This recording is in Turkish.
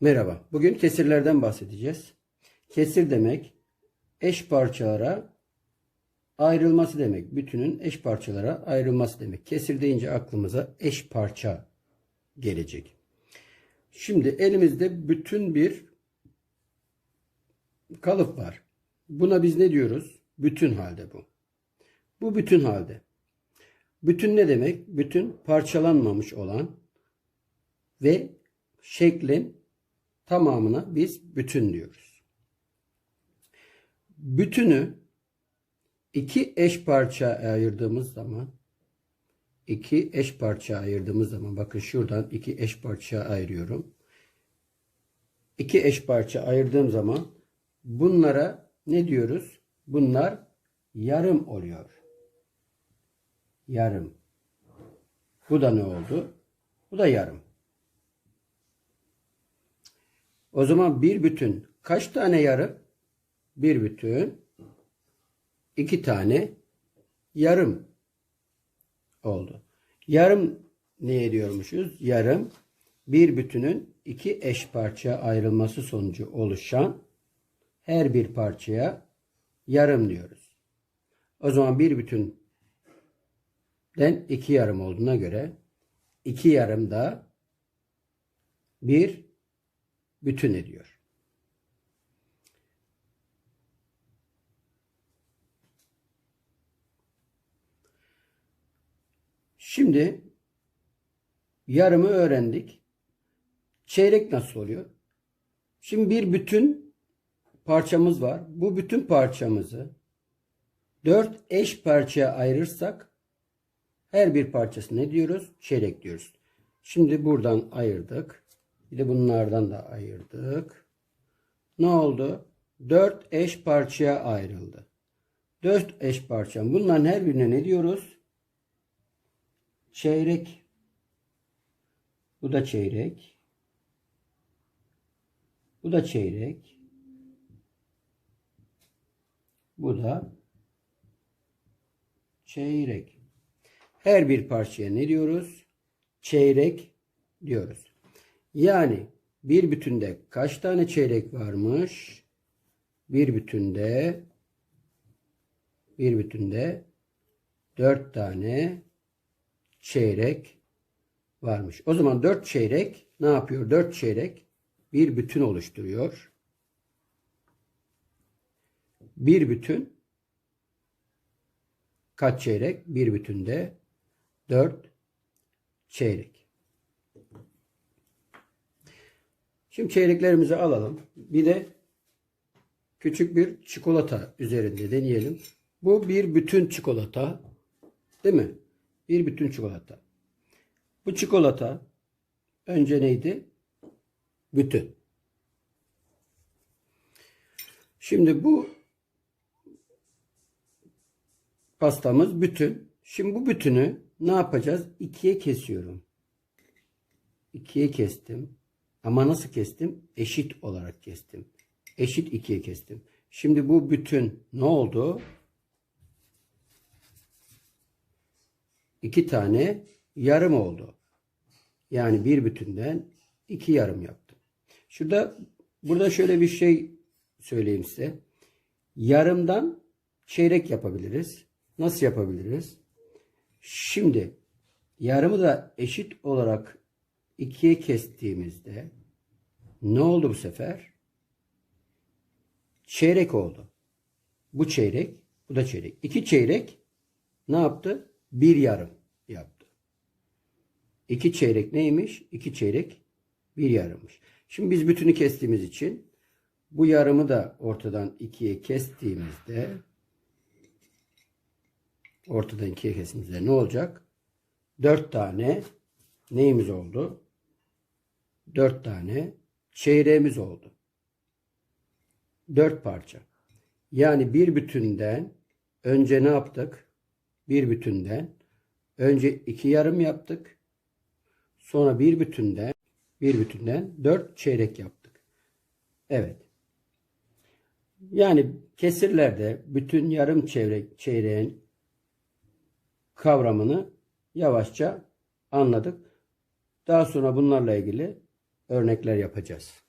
Merhaba. Bugün kesirlerden bahsedeceğiz. Kesir demek eş parçalara ayrılması demek. Bütünün eş parçalara ayrılması demek. Kesir deyince aklımıza eş parça gelecek. Şimdi elimizde bütün bir kalıp var. Buna biz ne diyoruz? Bütün halde bu. Bu bütün halde. Bütün ne demek? Bütün parçalanmamış olan ve şeklin tamamına biz bütün diyoruz. Bütünü iki eş parça ayırdığımız zaman iki eş parça ayırdığımız zaman bakın şuradan iki eş parça ayırıyorum. İki eş parça ayırdığım zaman bunlara ne diyoruz? Bunlar yarım oluyor. Yarım. Bu da ne oldu? Bu da yarım. O zaman bir bütün kaç tane yarım? Bir bütün iki tane yarım oldu. Yarım ne ediyormuşuz? Yarım bir bütünün iki eş parça ayrılması sonucu oluşan her bir parçaya yarım diyoruz. O zaman bir bütünden iki yarım olduğuna göre iki yarım da bir bütün ediyor. Şimdi yarımı öğrendik. Çeyrek nasıl oluyor? Şimdi bir bütün parçamız var. Bu bütün parçamızı dört eş parçaya ayırırsak her bir parçası ne diyoruz? Çeyrek diyoruz. Şimdi buradan ayırdık. Bir de bunlardan da ayırdık. Ne oldu? Dört eş parçaya ayrıldı. Dört eş parça. Bunların her birine ne diyoruz? Çeyrek. Bu da çeyrek. Bu da çeyrek. Bu da çeyrek. Her bir parçaya ne diyoruz? Çeyrek diyoruz. Yani bir bütünde kaç tane çeyrek varmış? Bir bütünde bir bütünde dört tane çeyrek varmış. O zaman dört çeyrek ne yapıyor? Dört çeyrek bir bütün oluşturuyor. Bir bütün kaç çeyrek? Bir bütünde dört çeyrek. Şimdi çeyreklerimizi alalım. Bir de küçük bir çikolata üzerinde deneyelim. Bu bir bütün çikolata. Değil mi? Bir bütün çikolata. Bu çikolata önce neydi? Bütün. Şimdi bu pastamız bütün. Şimdi bu bütünü ne yapacağız? İkiye kesiyorum. İkiye kestim. Ama nasıl kestim? Eşit olarak kestim. Eşit ikiye kestim. Şimdi bu bütün ne oldu? İki tane yarım oldu. Yani bir bütünden iki yarım yaptım. Şurada burada şöyle bir şey söyleyeyim size. Yarımdan çeyrek yapabiliriz. Nasıl yapabiliriz? Şimdi yarımı da eşit olarak ikiye kestiğimizde ne oldu bu sefer? Çeyrek oldu. Bu çeyrek, bu da çeyrek. İki çeyrek ne yaptı? Bir yarım yaptı. İki çeyrek neymiş? İki çeyrek bir yarımmış. Şimdi biz bütünü kestiğimiz için bu yarımı da ortadan ikiye kestiğimizde ortadan ikiye kestiğimizde ne olacak? Dört tane neyimiz oldu? Dört tane çeyreğimiz oldu. Dört parça. Yani bir bütünden önce ne yaptık? Bir bütünden önce iki yarım yaptık. Sonra bir bütünden bir bütünden dört çeyrek yaptık. Evet. Yani kesirlerde bütün yarım çeyrek çeyreğin kavramını yavaşça anladık. Daha sonra bunlarla ilgili örnekler yapacağız.